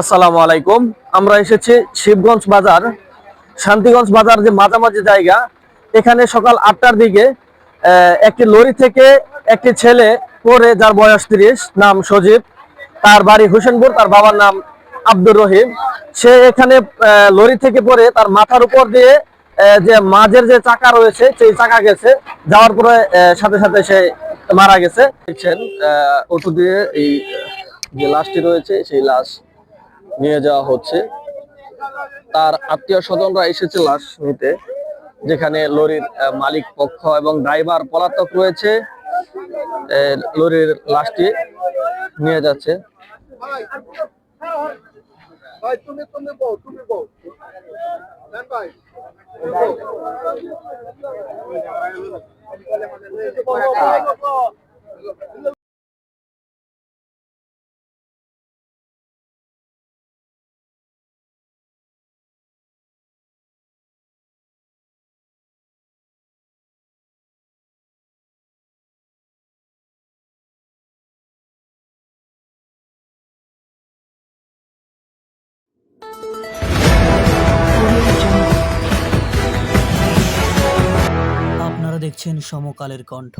আসসালামু আলাইকুম। আমরা এসেছি শিবগঞ্জ বাজার, শান্তিগঞ্জ বাজার যে মাঝামাঝি জায়গা। এখানে সকাল আটটার দিকে একটি লরি থেকে একটি ছেলে পড়ে, যার বয়স তিরিশ, নাম সজীব। তার বাড়ি হোসেনপুর, তার বাবার নাম আব্দুর রহিম। সে এখানে লরি থেকে পরে তার মাথার উপর দিয়ে যে মাঝের যে চাকা রয়েছে, সেই চাকা গেছে। যাওয়ার পরে সাথে সাথে সে মারা গেছে। দেখছেন অটো দিয়ে এই যে লাশটি রয়েছে, সেই লাশ নিয়ে যাওয়া হচ্ছে। তার আত্মীয় স্বজনরা এসেছে লাশ নিতে, যেখানে লরির মালিক পক্ষ এবং ড্রাইভার পলাতক রয়েছে। লরির লাশটি নিয়ে যাচ্ছে। দেখছেন সমকালের কণ্ঠ।